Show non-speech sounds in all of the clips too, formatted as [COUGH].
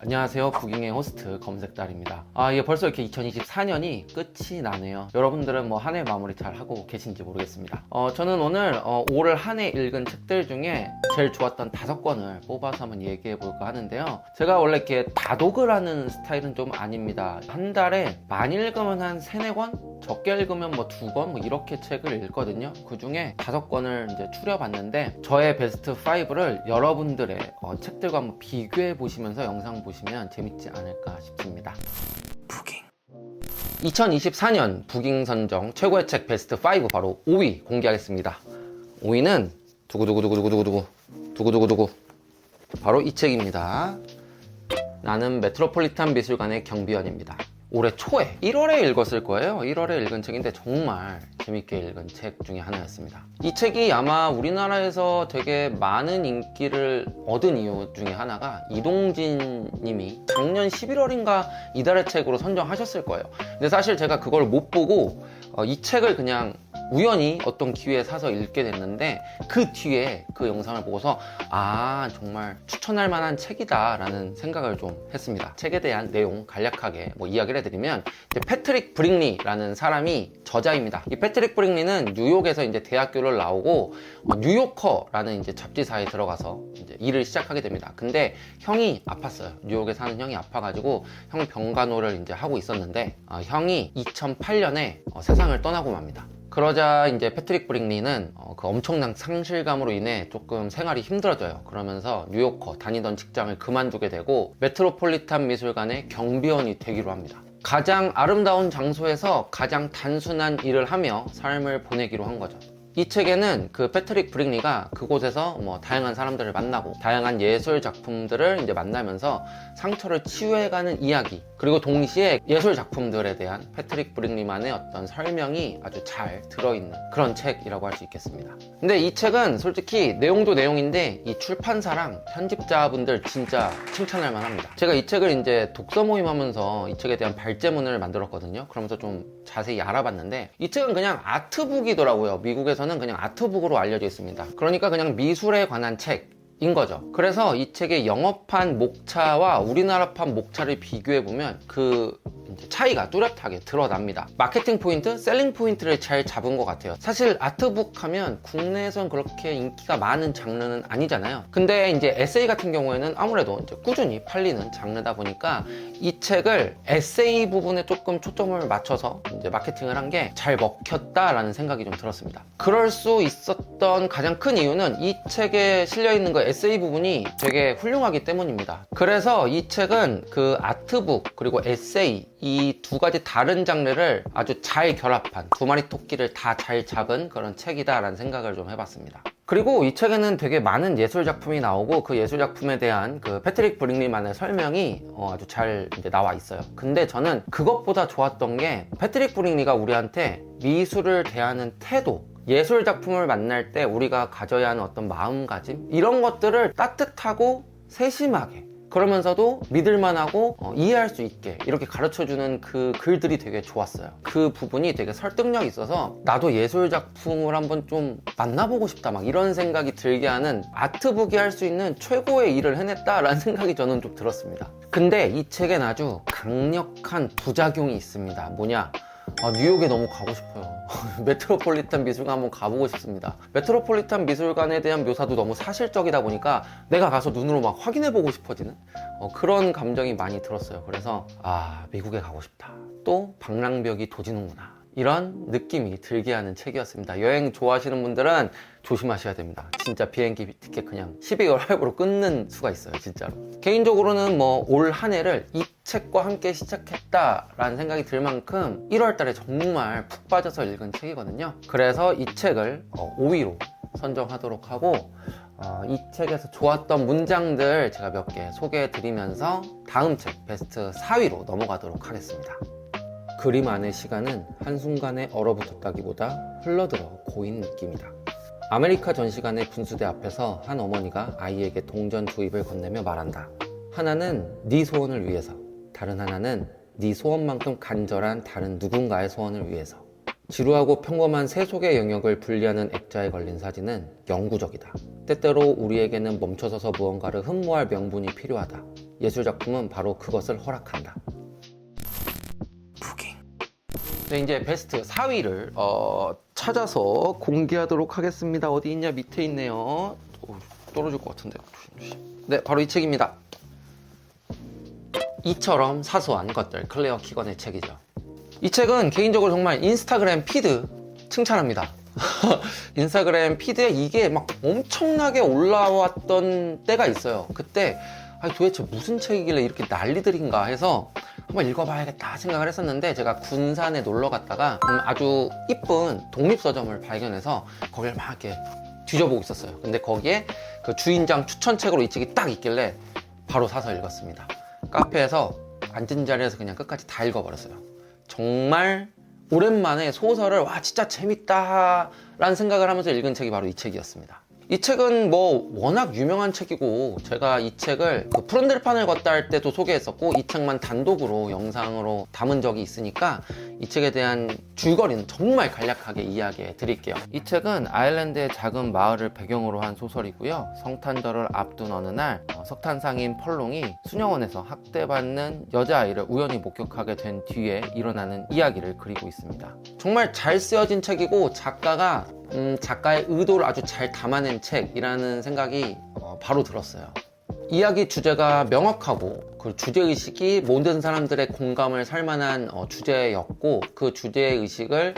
안녕하세요. 부경의 호스트 검색달입니다. 아, 이게 벌써 이렇게 2024년이 끝이 나네요. 여러분들은 뭐 한 해 마무리 잘 하고 계신지 모르겠습니다. 어, 저는 오늘 어, 올 한 해 읽은 책들 중에 제일 좋았던 다섯 권을 뽑아서 한번 얘기해 볼까 하는데요. 제가 원래 이렇게 다독을 하는 스타일은 좀 아닙니다. 한 달에 많이 읽으면 한 세네 권? 적게 읽으면 뭐 두 권? 뭐 이렇게 책을 읽거든요. 그 중에 다섯 권을 이제 추려봤는데 저의 베스트 5를 여러분들의 어, 책들과 한번 비교해 보시면서 영상 보시면 재밌지 않을까 싶습니다. 부깅 2024년 부깅 선정 최고의 책 베스트 5 바로 5위 공개하겠습니다. 5위는 두구두구두구두구두구 두구두구두구 바로 이 책입니다. 나는 메트로폴리탄 미술관의 경비원입니다. 올해 초에 1월에 읽었을 거예요. 1월에 읽은 책인데 정말 재밌게 읽은 책 중에 하나였습니다. 이 책이 아마 우리나라에서 되게 많은 인기를 얻은 이유 중에 하나가 이동진 님이 작년 11월인가 이달의 책으로 선정하셨을 거예요. 근데 사실 제가 그걸 못 보고 어, 이 책을 그냥 우연히 어떤 기회에 사서 읽게 됐는데 그 뒤에 그 영상을 보고서 아 정말 추천할 만한 책이다 라는 생각을 좀 했습니다. 책에 대한 내용 간략하게 뭐 이야기를 해드리면 패트릭 브링리라는 사람이 저자입니다. 이 패트릭 브링리는 뉴욕에서 이제 대학교를 나오고 어, 뉴요커라는 이제 잡지사에 들어가서 이제 일을 시작하게 됩니다. 근데 형이 아팠어요. 뉴욕에 사는 형이 아파가지고 형 병간호를 이제 하고 있었는데 어, 형이 2008년에 어, 세상을 떠나고 맙니다 그러자 이제 패트릭 브링리는 어, 그 엄청난 상실감으로 인해 조금 생활이 힘들어져요. 그러면서 뉴요커 다니던 직장을 그만두게 되고 메트로폴리탄 미술관의 경비원이 되기로 합니다. 가장 아름다운 장소에서 가장 단순한 일을 하며 삶을 보내기로 한 거죠. 이 책에는 그 패트릭 브링리가 그곳에서 뭐 다양한 사람들을 만나고 다양한 예술 작품들을 이제 만나면서 상처를 치유해가는 이야기 그리고 동시에 예술 작품들에 대한 패트릭 브링리만의 어떤 설명이 아주 잘 들어있는 그런 책이라고 할 수 있겠습니다. 근데 이 책은 솔직히 내용도 내용인데 이 출판사랑 편집자분들 진짜 칭찬할 만합니다. 제가 이 책을 이제 독서 모임 하면서 이 책에 대한 발제문을 만들었거든요. 그러면서 좀 자세히 알아봤는데 이 책은 그냥 아트북이더라고요. 미국에서는 그냥 아트북으로 알려져 있습니다. 그러니까 그냥 미술에 관한 책. 인 거죠. 그래서 이 책의 영어판 목차와 우리나라판 목차를 비교해 보면 그 차이가 뚜렷하게 드러납니다. 마케팅 포인트, 셀링 포인트를 잘 잡은 것 같아요. 사실 아트북 하면 국내에선 그렇게 인기가 많은 장르는 아니잖아요. 근데 이제 에세이 같은 경우에는 아무래도 이제 꾸준히 팔리는 장르다 보니까 이 책을 에세이 부분에 조금 초점을 맞춰서 이제 마케팅을 한 게 잘 먹혔다라는 생각이 좀 들었습니다. 그럴 수 있었던 가장 큰 이유는 이 책에 실려 있는 그 에세이 부분이 되게 훌륭하기 때문입니다. 그래서 이 책은 그 아트북 그리고 에세이 이 두 가지 다른 장르를 아주 잘 결합한 두 마리 토끼를 다 잘 잡은 그런 책이다라는 생각을 좀 해봤습니다. 그리고 이 책에는 되게 많은 예술 작품이 나오고 그 예술 작품에 대한 그 패트릭 브링리만의 설명이 어, 아주 잘 나와 있어요. 근데 저는 그것보다 좋았던 게 패트릭 브링리가 우리한테 미술을 대하는 태도 예술 작품을 만날 때 우리가 가져야 하는 어떤 마음가짐 이런 것들을 따뜻하고 세심하게 그러면서도 믿을만하고 어, 이해할 수 있게 이렇게 가르쳐주는 그 글들이 되게 좋았어요. 그 부분이 되게 설득력이 있어서 나도 예술 작품을 한번 좀 만나보고 싶다 막 이런 생각이 들게 하는 아트북이 할 수 있는 최고의 일을 해냈다라는 [LAUGHS] 생각이 저는 좀 들었습니다. 근데 이 책엔 아주 강력한 부작용이 있습니다. 뭐냐? 아, 뉴욕에 너무 가고 싶어요. [LAUGHS] 메트로폴리탄 미술관 한번 가보고 싶습니다. 메트로폴리탄 미술관에 대한 묘사도 너무 사실적이다 보니까 내가 가서 눈으로 막 확인해보고 싶어지는 어, 그런 감정이 많이 들었어요. 그래서 아, 미국에 가고 싶다. 또 방랑벽이 도지는구나. 이런 느낌이 들게 하는 책이었습니다. 여행 좋아하시는 분들은 조심하셔야 됩니다. 진짜 비행기 티켓 그냥 12개월 할부로 끊는 수가 있어요, 진짜로. 개인적으로는 뭐 올 한 해를 이 책과 함께 시작했다라는 생각이 들 만큼 1월 달에 정말 푹 빠져서 읽은 책이거든요. 그래서 이 책을 5위로 선정하도록 하고 어, 이 책에서 좋았던 문장들 제가 몇 개 소개해 드리면서 다음 책 베스트 4위로 넘어가도록 하겠습니다. 그림 안의 시간은 한순간에 얼어붙었다기보다 흘러들어 고인 느낌이다. 아메리카 전시관의 분수대 앞에서 한 어머니가 아이에게 동전 두 입을 건네며 말한다. 하나는 네 소원을 위해서, 다른 하나는 네 소원만큼 간절한 다른 누군가의 소원을 위해서. 지루하고 평범한 세속의 영역을 분리하는 액자에 걸린 사진은 영구적이다. 때때로 우리에게는 멈춰서서 무언가를 흠모할 명분이 필요하다. 예술 작품은 바로 그것을 허락한다. 부깅. 네, 이제 베스트 4위를 어, 찾아서 공개하도록 하겠습니다. 어디 있냐? 밑에 있네요. 오, 떨어질 것 같은데. 네, 바로 이 책입니다. 이처럼 사소한 것들 클레어 키건의 책이죠. 이 책은 개인적으로 정말 인스타그램 피드 칭찬합니다. [LAUGHS] 인스타그램 피드에 이게 막 엄청나게 올라왔던 때가 있어요. 그때 도대체 무슨 책이길래 이렇게 난리들인가 해서 한번 읽어봐야겠다 생각을 했었는데 제가 군산에 놀러 갔다가 음, 아주 이쁜 독립서점을 발견해서 거기를 막 이렇게 뒤져보고 있었어요. 근데 거기에 그 주인장 추천책으로 이 책이 딱 있길래 바로 사서 읽었습니다. 카페에서 앉은 자리에서 그냥 끝까지 다 읽어버렸어요. 정말 오랜만에 소설을 와 진짜 재밌다 라는 생각을 하면서 읽은 책이 바로 이 책이었습니다. 이 책은 뭐 워낙 유명한 책이고 제가 이 책을 그 푸른들판을 걷다 할 때도 소개했었고 이 책만 단독으로 영상으로 담은 적이 있으니까 이 책에 대한 줄거리는 정말 간략하게 이야기해 드릴게요. 이 책은 아일랜드의 작은 마을을 배경으로 한 소설이고요. 성탄절을 앞둔 어느 날 어, 석탄상인 펄롱이 수녀원에서 학대받는 여자아이를 우연히 목격하게 된 뒤에 일어나는 이야기를 그리고 있습니다. 정말 잘 쓰여진 책이고 작가가 음, 작가의 의도를 아주 잘 담아낸 책이라는 생각이 어, 바로 들었어요. 이야기 주제가 명확하고 그 주제 의식이 모든 사람들의 공감을 살 만한 어, 주제였고 그 주제 의식을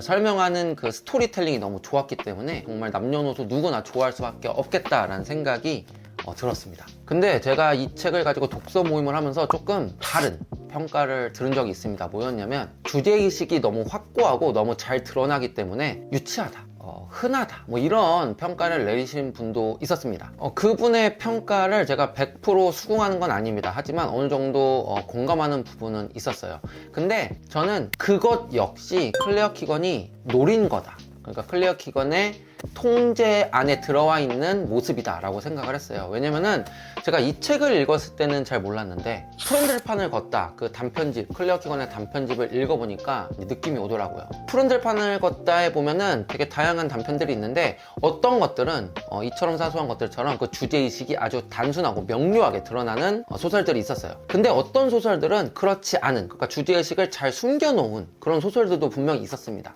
설명하는 그 스토리텔링이 너무 좋았기 때문에 정말 남녀노소 누구나 좋아할 수밖에 없겠다라는 생각이 어, 들었습니다. 근데 제가 이 책을 가지고 독서 모임을 하면서 조금 다른 평가를 들은 적이 있습니다. 뭐였냐면 주제의식이 너무 확고하고 너무 잘 드러나기 때문에 유치하다. 어, 흔하다. 뭐 이런 평가를 내리신 분도 있었습니다. 어, 그분의 평가를 제가 100% 수긍하는 건 아닙니다. 하지만 어느 정도 어, 공감하는 부분은 있었어요. 근데 저는 그것 역시 클레어 키건이 노린 거다. 그러니까 클레어 키건의 통제 안에 들어와 있는 모습이다라고 생각을 했어요. 왜냐면은 제가 이 책을 읽었을 때는 잘 몰랐는데 푸른들판을 걷다 그 단편집 클레어 키건의 단편집을 읽어보니까 느낌이 오더라고요. 푸른들판을 걷다에 보면은 되게 다양한 단편들이 있는데 어떤 것들은 어, 이처럼 사소한 것들처럼 그 주제 의식이 아주 단순하고 명료하게 드러나는 어, 소설들이 있었어요. 근데 어떤 소설들은 그렇지 않은 그러니까 주제 의식을 잘 숨겨놓은 그런 소설들도 분명히 있었습니다.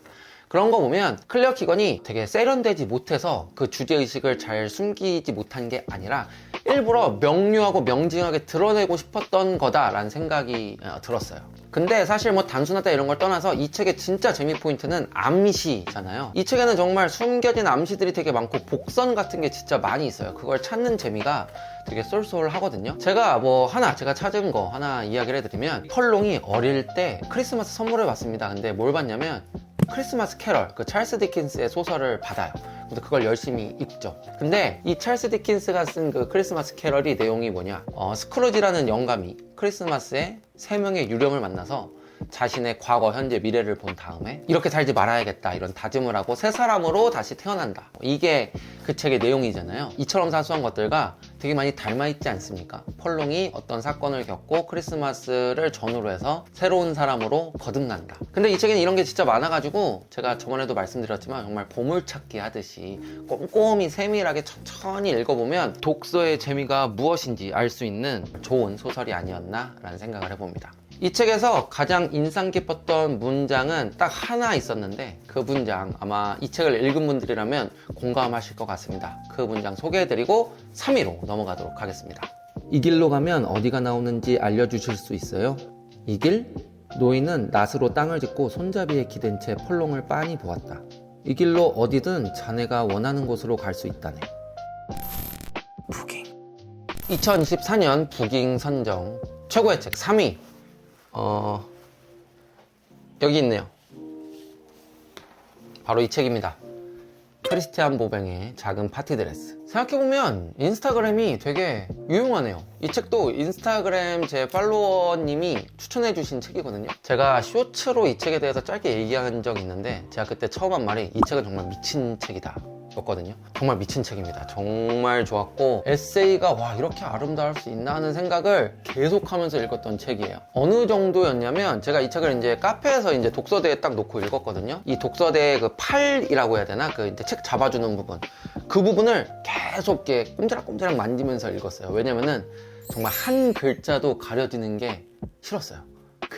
그런 거 보면 클레어 키건이 되게 세련되지 못해서 그 주제의식을 잘 숨기지 못한 게 아니라 일부러 명료하고 명징하게 드러내고 싶었던 거다라는 생각이 어, 들었어요. 근데 사실 뭐 단순하다 이런 걸 떠나서 이 책의 진짜 재미 포인트는 암시잖아요. 이 책에는 정말 숨겨진 암시들이 되게 많고 복선 같은 게 진짜 많이 있어요. 그걸 찾는 재미가 되게 쏠쏠하거든요. 제가 뭐 하나 제가 찾은 거 하나 이야기를 해드리면 펄롱이 어릴 때 크리스마스 선물을 받습니다. 근데 뭘 받냐면 크리스마스 캐럴, 그 찰스 디킨스의 소설을 받아요. 근데 그걸 열심히 읽죠. 근데 이 찰스 디킨스가 쓴 그 크리스마스 캐럴이 내용이 뭐냐? 어, 스크루지라는 영감이 크리스마스에 세 명의 유령을 만나서 자신의 과거, 현재, 미래를 본 다음에 이렇게 살지 말아야겠다 이런 다짐을 하고 새 사람으로 다시 태어난다. 이게 그 책의 내용이잖아요. 이처럼 사소한 것들과 되게 많이 닮아 있지 않습니까? 펄롱이 어떤 사건을 겪고 크리스마스를 전후로 해서 새로운 사람으로 거듭난다. 근데 이 책에는 이런 게 진짜 많아가지고 제가 저번에도 말씀드렸지만 정말 보물찾기 하듯이 꼼꼼히 세밀하게 천천히 읽어보면 독서의 재미가 무엇인지 알 수 있는 좋은 소설이 아니었나라는 생각을 해봅니다. 이 책에서 가장 인상 깊었던 문장은 딱 하나 있었는데 그 문장 아마 이 책을 읽은 분들이라면 공감하실 것 같습니다. 그 문장 소개해드리고 3위로 넘어가도록 하겠습니다. 이 길로 가면 어디가 나오는지 알려주실 수 있어요? 이 길? 노인은 낫으로 땅을 짚고 손잡이에 기댄 채 펄롱을 빤히 보았다. 이 길로 어디든 자네가 원하는 곳으로 갈 수 있다네. 부깅. 2024년 부깅 선정 최고의 책 3위. 어, 여기 있네요. 바로 이 책입니다. 크리스티안 보뱅의 작은 파티 드레스. 생각해보면 인스타그램이 되게 유용하네요. 이 책도 인스타그램 제 팔로워님이 추천해주신 책이거든요. 제가 쇼츠로 이 책에 대해서 짧게 얘기한 적이 있는데 제가 그때 처음 한 말이 이 책은 정말 미친 책이다. 였거든요. 정말 미친 책입니다. 정말 좋았고 에세이가 와 이렇게 아름다울 수 있나 하는 생각을 계속하면서 읽었던 책이에요. 어느 정도였냐면 제가 이 책을 이제 카페에서 이제 독서대에 딱 놓고 읽었거든요. 이 독서대의 그 팔이라고 해야 되나 그 이제 책 잡아주는 부분 그 부분을 계속 이렇게 꼼지락꼼지락 만지면서 읽었어요. 왜냐면은 정말 한 글자도 가려지는 게 싫었어요.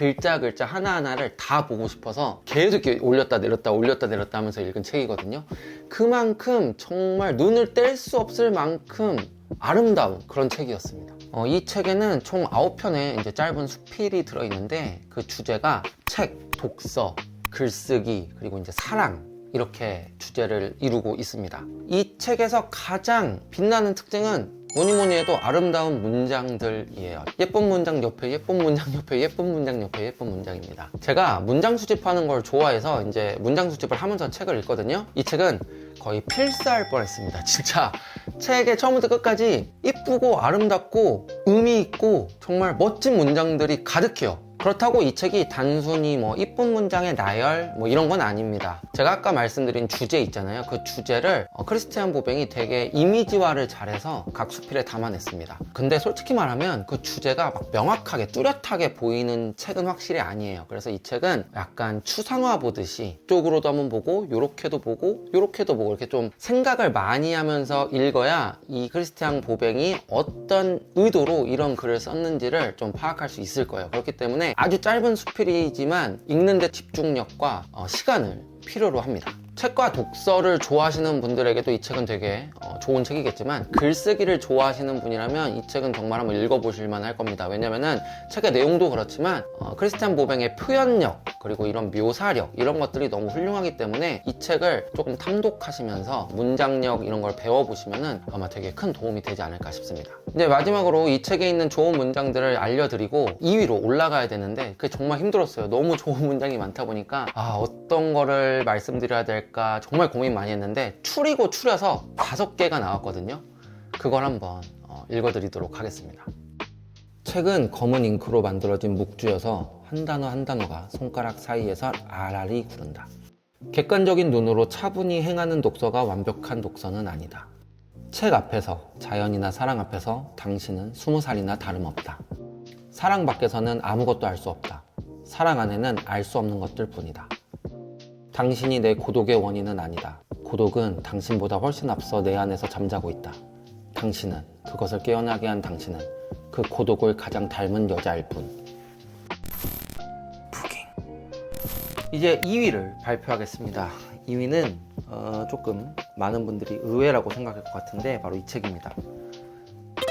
글자 글자 하나하나를 다 보고 싶어서 계속 이렇게 올렸다 내렸다 올렸다 내렸다 하면서 읽은 책이거든요. 그만큼 정말 눈을 뗄 수 없을 만큼 아름다운 그런 책이었습니다. 어, 이 책에는 총 9편의 이제 짧은 수필이 들어있는데 그 주제가 책, 독서, 글쓰기, 그리고 이제 사랑, 이렇게 주제를 이루고 있습니다. 이 책에서 가장 빛나는 특징은 뭐니 뭐니 해도 아름다운 문장들이에요. 예쁜 문장 옆에 예쁜 문장 옆에 예쁜 문장 옆에 예쁜 문장입니다. 제가 문장 수집하는 걸 좋아해서 이제 문장 수집을 하면서 책을 읽거든요. 이 책은 거의 필사할 뻔했습니다. [LAUGHS] 진짜 책의 처음부터 끝까지 이쁘고 아름답고 의미 있고 정말 멋진 문장들이 가득해요. 그렇다고 이 책이 단순히 뭐 이쁜 문장의 나열 뭐 이런 건 아닙니다. 제가 아까 말씀드린 주제 있잖아요. 그 주제를 어, 크리스티안 보뱅이 되게 이미지화를 잘해서 각 수필에 담아냈습니다. 근데 솔직히 말하면 그 주제가 막 명확하게 뚜렷하게 보이는 책은 확실히 아니에요. 그래서 이 책은 약간 추상화 보듯이 쪽으로도 한번 보고 요렇게도 보고 요렇게도 보고 이렇게 좀 생각을 많이 하면서 읽어야 이 크리스티안 보뱅이 어떤 의도로 이런 글을 썼는지를 좀 파악할 수 있을 거예요. 그렇기 때문에 아주 짧은 수필이지만 읽는데 집중력과 어, 시간을 필요로 합니다. 책과 독서를 좋아하시는 분들에게도 이 책은 되게 어, 좋은 책이겠지만 글쓰기를 좋아하시는 분이라면 이 책은 정말 한번 읽어보실 만할 겁니다. 왜냐면은 책의 내용도 그렇지만 어, 크리스티안 보뱅의 표현력 그리고 이런 묘사력 이런 것들이 너무 훌륭하기 때문에 이 책을 조금 탐독하시면서 문장력 이런 걸 배워보시면은 아마 되게 큰 도움이 되지 않을까 싶습니다. 이제 마지막으로 이 책에 있는 좋은 문장들을 알려드리고 2위로 올라가야 되는데 그게 정말 힘들었어요. 너무 좋은 문장이 많다 보니까 아 어떤 거를 말씀드려야 될까 정말 고민 많이 했는데 추리고 추려서 다섯 개가 나왔거든요. 그걸 한번 어, 읽어드리도록 하겠습니다. 책은 검은 잉크로 만들어진 묵주여서 한 단어 한 단어가 손가락 사이에서 알알이 구른다. 객관적인 눈으로 차분히 행하는 독서가 완벽한 독서는 아니다. 책 앞에서, 자연이나 사랑 앞에서 당신은 스무 살이나 다름없다. 사랑 밖에서는 아무것도 알 수 없다. 사랑 안에는 알 수 없는 것들 뿐이다. 당신이 내 고독의 원인은 아니다. 고독은 당신보다 훨씬 앞서 내 안에서 잠자고 있다. 당신은, 그것을 깨어나게 한 당신은 그 고독을 가장 닮은 여자일 뿐. 부킹. 이제 2위를 발표하겠습니다. 2위는 어, 조금 많은 분들이 의외라고 생각할 것 같은데 바로 이 책입니다.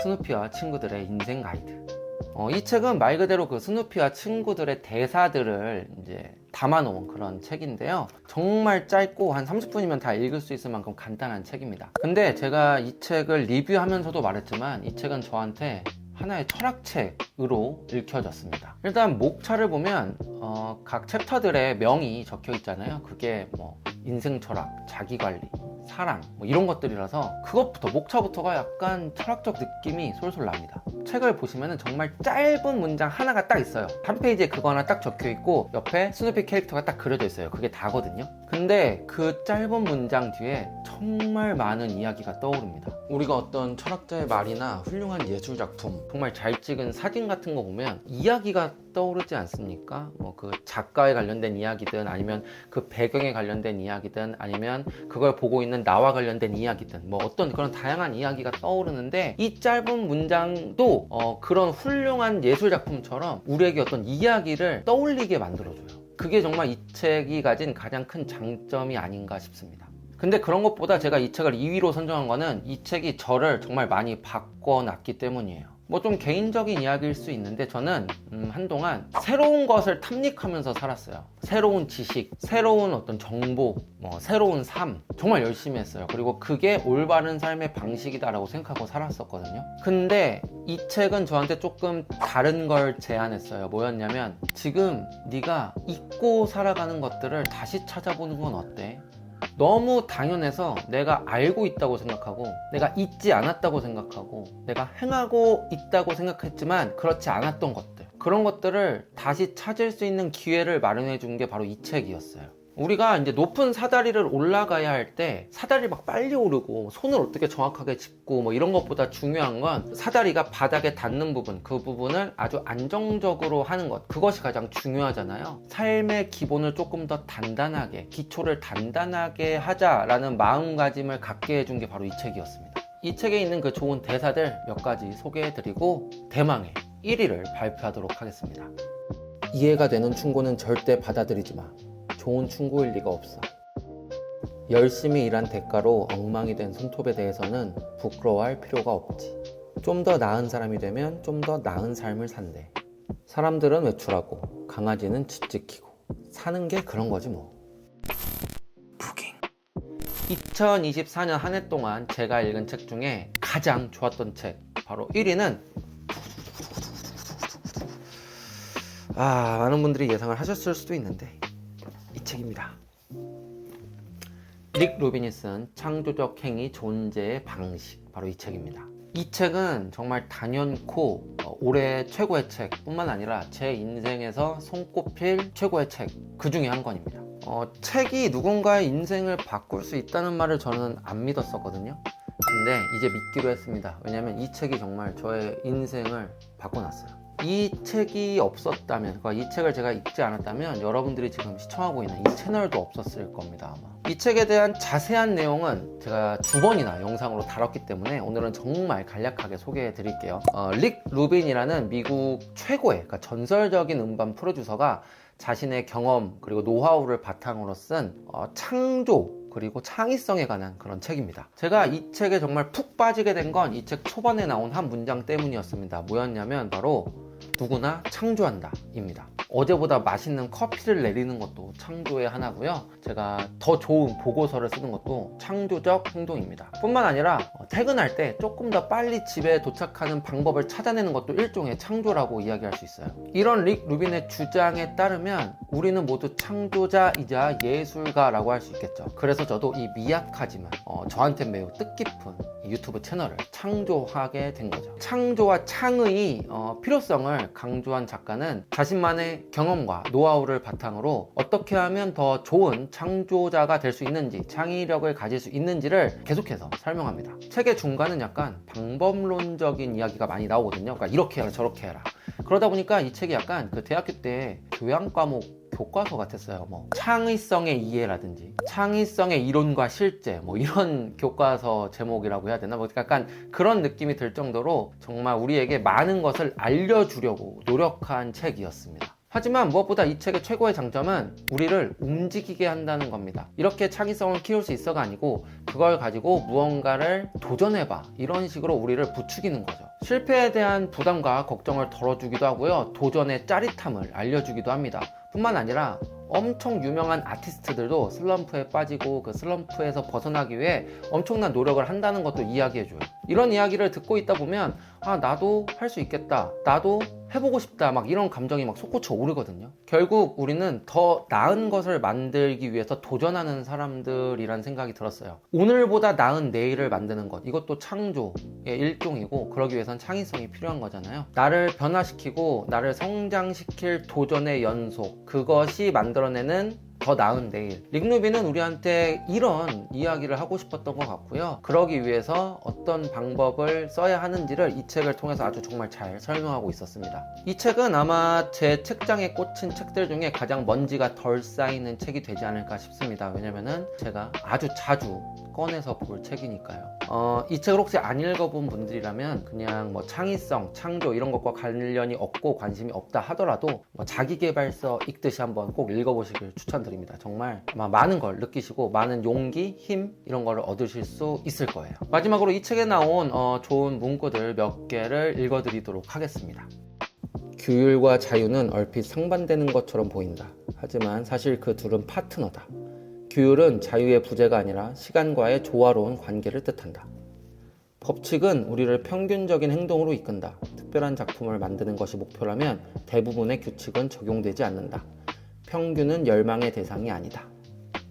스누피와 친구들의 인생 가이드. 어, 이 책은 말 그대로 그 스누피와 친구들의 대사들을 이제 담아놓은 그런 책인데요. 정말 짧고 한 30분이면 다 읽을 수 있을 만큼 간단한 책입니다. 근데 제가 이 책을 리뷰하면서도 말했지만 이 책은 저한테 하나의 철학책으로 읽혀졌습니다. 일단 목차를 보면 어, 각 챕터들의 명이 적혀 있잖아요. 그게 뭐 인생 철학, 자기 관리, 사랑 뭐 이런 것들이라서 그것부터 목차부터가 약간 철학적 느낌이 솔솔 납니다. 책을 보시면 정말 짧은 문장 하나가 딱 있어요. 한 페이지에 그거 하나 딱 적혀 있고 옆에 스누피 캐릭터가 딱 그려져 있어요. 그게 다거든요. 근데 그 짧은 문장 뒤에 정말 많은 이야기가 떠오릅니다. 우리가 어떤 철학자의 말이나 훌륭한 예술 작품, 정말 잘 찍은 사진 같은 거 보면 이야기가 떠오르지 않습니까? 뭐 그 작가에 관련된 이야기든 아니면 그 배경에 관련된 이야기든 아니면 그걸 보고 있는 나와 관련된 이야기든 뭐 어떤 그런 다양한 이야기가 떠오르는데 이 짧은 문장도 어 그런 훌륭한 예술 작품처럼 우리에게 어떤 이야기를 떠올리게 만들어줘요. 그게 정말 이 책이 가진 가장 큰 장점이 아닌가 싶습니다. 근데 그런 것보다 제가 이 책을 2위로 선정한 거는 이 책이 저를 정말 많이 바꿔놨기 때문이에요. 뭐 좀 개인적인 이야기일 수 있는데 저는 음, 한동안 새로운 것을 탐닉하면서 살았어요. 새로운 지식, 새로운 어떤 정보, 뭐 새로운 삶 정말 열심히 했어요. 그리고 그게 올바른 삶의 방식이다라고 생각하고 살았었거든요. 근데 이 책은 저한테 조금 다른 걸 제안했어요. 뭐였냐면 지금 네가 잊고 살아가는 것들을 다시 찾아보는 건 어때? 너무 당연해서 내가 알고 있다고 생각하고 내가 잊지 않았다고 생각하고 내가 행하고 있다고 생각했지만 그렇지 않았던 것들 그런 것들을 다시 찾을 수 있는 기회를 마련해 준 게 바로 이 책이었어요. 우리가 이제 높은 사다리를 올라가야 할 때 사다리 막 빨리 오르고 손을 어떻게 정확하게 짚고 뭐 이런 것보다 중요한 건 사다리가 바닥에 닿는 부분 그 부분을 아주 안정적으로 하는 것 그것이 가장 중요하잖아요 삶의 기본을 조금 더 단단하게 기초를 단단하게 하자라는 마음가짐을 갖게 해준 게 바로 이 책이었습니다 이 책에 있는 그 좋은 대사들 몇 가지 소개해드리고 대망의 1위를 발표하도록 하겠습니다. 이해가 되는 충고는 절대 받아들이지 마. 좋은 충고일 리가 없어. 열심히 일한 대가로 엉망이 된 손톱에 대해서는 부끄러워할 필요가 없지. 좀 더 나은 사람이 되면 좀 더 나은 삶을 산대. 사람들은 외출하고 강아지는 집 지키고 사는 게 그런 거지 뭐. 부깅. 2024년 한 해 동안 제가 읽은 책 중에 가장 좋았던 책 바로 1위는 아 많은 분들이 예상을 하셨을 수도 있는데 이 책입니다. 릭 루빈이 쓴 창조적 행위 존재의 방식 바로 이 책입니다. 이 책은 정말 단연코 어, 올해 최고의 책뿐만 아니라 제 인생에서 손꼽힐 최고의 책 그 중에 한 권입니다. 어, 책이 누군가의 인생을 바꿀 수 있다는 말을 저는 안 믿었었거든요. 근데 이제 믿기로 했습니다. 왜냐면 이 책이 정말 저의 인생을 바꿔놨어요. 이 책이 없었다면, 그러니까 이 책을 제가 읽지 않았다면 여러분들이 지금 시청하고 있는 이 채널도 없었을 겁니다. 아마. 이 책에 대한 자세한 내용은 제가 두 번이나 영상으로 다뤘기 때문에 오늘은 정말 간략하게 소개해 드릴게요. 어, 릭 루빈이라는 미국 최고의, 그러니까 전설적인 음반 프로듀서가 자신의 경험 그리고 노하우를 바탕으로 쓴 어, 창조 그리고 창의성에 관한 그런 책입니다. 제가 이 책에 정말 푹 빠지게 된 건 이 책 초반에 나온 한 문장 때문이었습니다. 뭐였냐면 바로 누구나 창조한다 입니다. 어제보다 맛있는 커피를 내리는 것도 창조의 하나고요. 제가 더 좋은 보고서를 쓰는 것도 창조적 행동입니다. 뿐만 아니라 어, 퇴근할 때 조금 더 빨리 집에 도착하는 방법을 찾아내는 것도 일종의 창조라고 이야기할 수 있어요. 이런 릭 루빈의 주장에 따르면 우리는 모두 창조자이자 예술가라고 할 수 있겠죠. 그래서 저도 이 미약하지만 어, 저한테 매우 뜻깊은 이 유튜브 채널을 창조하게 된 거죠. 창조와 창의의 어, 필요성을 강조한 작가는 자신만의 경험과 노하우를 바탕으로 어떻게 하면 더 좋은 창조자가 될 수 있는지 창의력을 가질 수 있는지를 계속해서 설명합니다. 책의 중간은 약간 방법론적인 이야기가 많이 나오거든요. 그러니까 이렇게 해라 저렇게 해라. 그러다 보니까 이 책이 약간 그 대학교 때 교양 과목 교과서 같았어요. 뭐 창의성의 이해라든지 창의성의 이론과 실제 뭐 이런 [LAUGHS] 교과서 제목이라고 해야 되나? 뭐 약간 그런 느낌이 들 정도로 정말 우리에게 많은 것을 알려주려고 노력한 책이었습니다. 하지만 무엇보다 이 책의 최고의 장점은 우리를 움직이게 한다는 겁니다. 이렇게 창의성을 키울 수 있어가 아니고 그걸 가지고 무언가를 도전해봐. 이런 식으로 우리를 부추기는 거죠. 실패에 대한 부담과 걱정을 덜어주기도 하고요. 도전의 짜릿함을 알려주기도 합니다. 뿐만 아니라 엄청 유명한 아티스트들도 슬럼프에 빠지고 그 슬럼프에서 벗어나기 위해 엄청난 노력을 한다는 것도 이야기해줘요. 이런 이야기를 듣고 있다 보면 아 나도 할 수 있겠다. 나도 해보고 싶다. 막 이런 감정이 막 솟구쳐 오르거든요. 결국 우리는 더 나은 것을 만들기 위해서 도전하는 사람들이란 생각이 들었어요. 오늘보다 나은 내일을 만드는 것. 이것도 창조의 일종이고 그러기 위해선 창의성이 필요한 거잖아요. 나를 변화시키고 나를 성장시킬 도전의 연속. 그것이 만들어내는 더 나은 내일. 릭루비는 우리한테 이런 이야기를 하고 싶었던 것 같고요. 그러기 위해서 어떤 방법을 써야 하는지를 이 책을 통해서 아주 정말 잘 설명하고 있었습니다. 이 책은 아마 제 책장에 꽂힌 책들 중에 가장 먼지가 덜 쌓이는 책이 되지 않을까 싶습니다. 왜냐면은 제가 아주 자주 꺼내서 볼 책이니까요. 어, 이 책을 혹시 안 읽어본 분들이라면 그냥 뭐 창의성, 창조 이런 것과 관련이 없고 관심이 없다 하더라도 뭐 자기개발서 읽듯이 한번 꼭 읽어보시길 추천드립니다. 정말 아마 많은 걸 느끼시고 많은 용기, 힘 이런 거를 얻으실 수 있을 거예요. 마지막으로 이 책에 나온 어, 좋은 문구들 몇 개를 읽어드리도록 하겠습니다. 규율과 자유는 얼핏 상반되는 것처럼 보인다. 하지만 사실 그 둘은 파트너다. 규율은 자유의 부재가 아니라 시간과의 조화로운 관계를 뜻한다. 법칙은 우리를 평균적인 행동으로 이끈다. 특별한 작품을 만드는 것이 목표라면 대부분의 규칙은 적용되지 않는다. 평균은 열망의 대상이 아니다.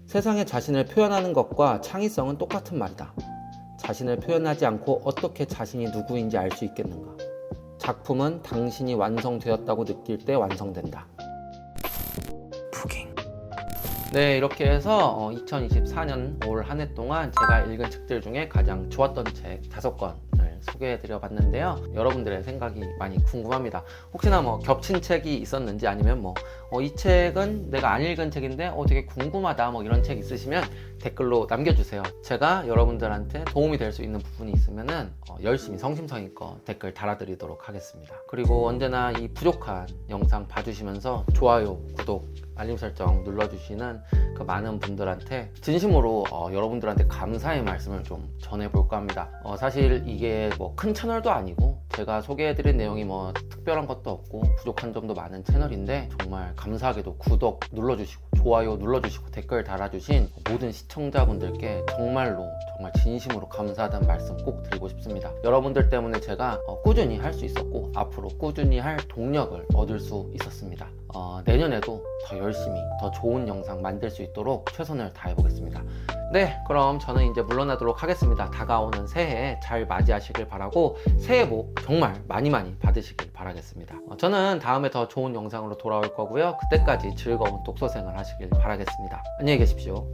세상에 자신을 표현하는 것과 창의성은 똑같은 말이다. 자신을 표현하지 않고 어떻게 자신이 누구인지 알 수 있겠는가? 작품은 당신이 완성되었다고 느낄 때 완성된다. 부깅. 네, 이렇게 해서 2024년 올 한 해 동안 제가 읽은 책들 중에 가장 좋았던 책 다섯 권을 소개해드려 봤는데요. 여러분들의 생각이 많이 궁금합니다. 혹시나 뭐 겹친 책이 있었는지 아니면 뭐이 책은 내가 안 읽은 책인데 어, 되게 궁금하다 뭐 이런 책 있으시면 댓글로 남겨주세요. 제가 여러분들한테 도움이 될 수 있는 부분이 있으면은 어, 열심히 성심성의껏 댓글 달아드리도록 하겠습니다. 그리고 언제나 이 부족한 영상 봐주시면서 좋아요, 구독, 알림 설정 눌러주시는 그 많은 분들한테 진심으로 어, 여러분들한테 감사의 말씀을 좀 전해볼까 합니다. 어, 사실 이게 뭐 큰 채널도 아니고 제가 소개해드린 내용이 뭐 특별한 것도 없고 부족한 점도 많은 채널인데 정말 감사하게도 구독 눌러주시고 좋아요 눌러주시고 댓글 달아주신 모든 시청자분들께 정말로 정말 진심으로 감사하다는 말씀 꼭 드리고 싶습니다. 여러분들 때문에 제가 어, 꾸준히 할 수 있었고 앞으로 꾸준히 할 동력을 얻을 수 있었습니다. 어, 내년에도 더 열심히 더 좋은 영상 만들 수 있도록 최선을 다해보겠습니다. 네, 그럼 저는 이제 물러나도록 하겠습니다. 다가오는 새해 잘 맞이하시길 바라고 새해 복 정말 많이 많이 받으시길 바라겠습니다. 어, 저는 다음에 더 좋은 영상으로 돌아올 거고요. 그때까지 즐거운 독서 생활 하시길 바라겠습니다. 안녕히 계십시오.